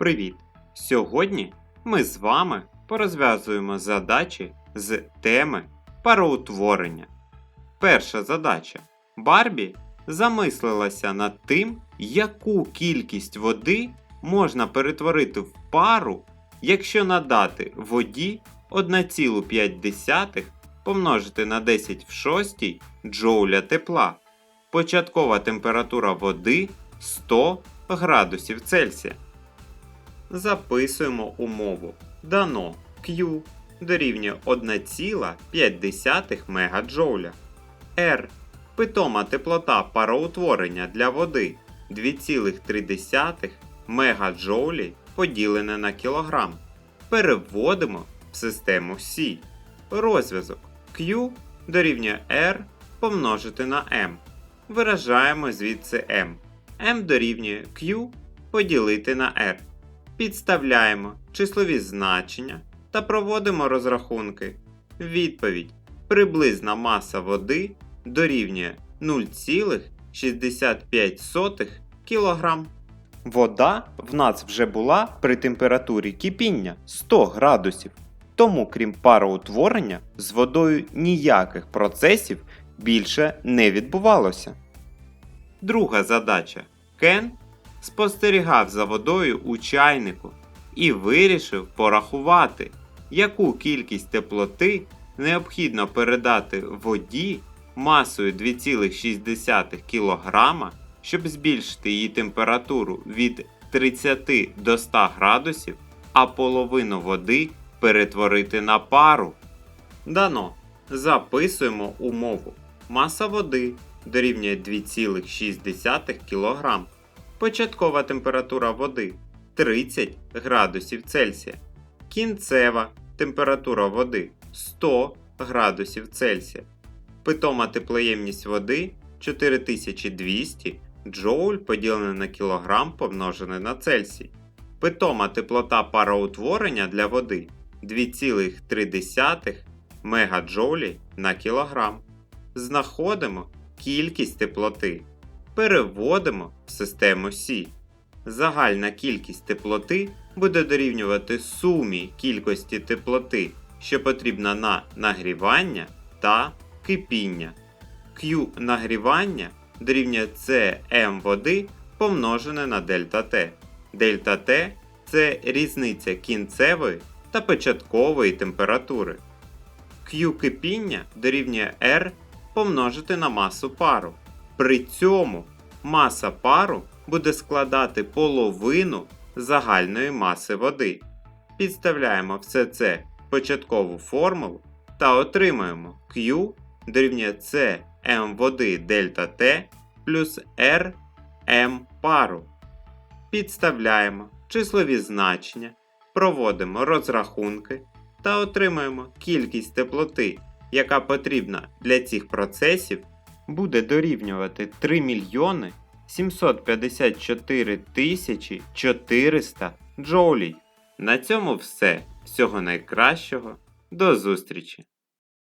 Привіт! Сьогодні ми з вами порозв'язуємо задачі з теми пароутворення. Перша задача. Барбі замислилася над тим, яку кількість води можна перетворити в пару, якщо надати воді 1,5 помножити на 10 в 6 джоуля тепла. Початкова температура води 100 градусів Цельсія. Записуємо умову. Дано Q дорівнює 1,5 МДж. R питома теплота пароутворення для води 2,3 МДж поділене на кілограм. Переводимо в систему Сі. Розв'язок Q дорівнює R помножити на M. Виражаємо звідси M. M дорівнює Q поділити на R. Підставляємо числові значення та проводимо розрахунки. Відповідь: приблизна маса води дорівнює 0,65 кг. Вода в нас вже була при температурі кипіння 100 градусів. Тому, крім пароутворення, з водою ніяких процесів більше не відбувалося. Друга задача. Кен спостерігав за водою у чайнику і вирішив порахувати, яку кількість теплоти необхідно передати воді масою 2,6 кг, щоб збільшити її температуру від 30 до 100 градусів, а половину води перетворити на пару. Дано. Записуємо умову. Маса води дорівнює 2,6 кг. Початкова температура води 30 градусів Цельсія. Кінцева температура води 100 градусів Цельсія. Питома теплоємність води 4200 джоуль поділене на кілограм помножене на Цельсій. Питома теплота пароутворення для води 2,3 мегаджоулі на кілограм. Знаходимо кількість теплоти. Переводимо в систему Сі. Загальна кількість теплоти буде дорівнювати сумі кількості теплоти, що потрібна на нагрівання та кипіння. Q нагрівання дорівнює Cm води помножене на дельта T. Дельта T це різниця кінцевої та початкової температури. Q кипіння дорівнює R помножити на масу пару. При цьому маса пару буде складати половину загальної маси води. Підставляємо все це в початкову формулу та отримаємо Q дорівнює C m води дельта T плюс R m пару. Підставляємо числові значення, проводимо розрахунки та отримаємо кількість теплоти, яка потрібна для цих процесів, буде дорівнювати 3 мільйони 754 тисячі 400 джоулій. На цьому все. Всього найкращого. До зустрічі!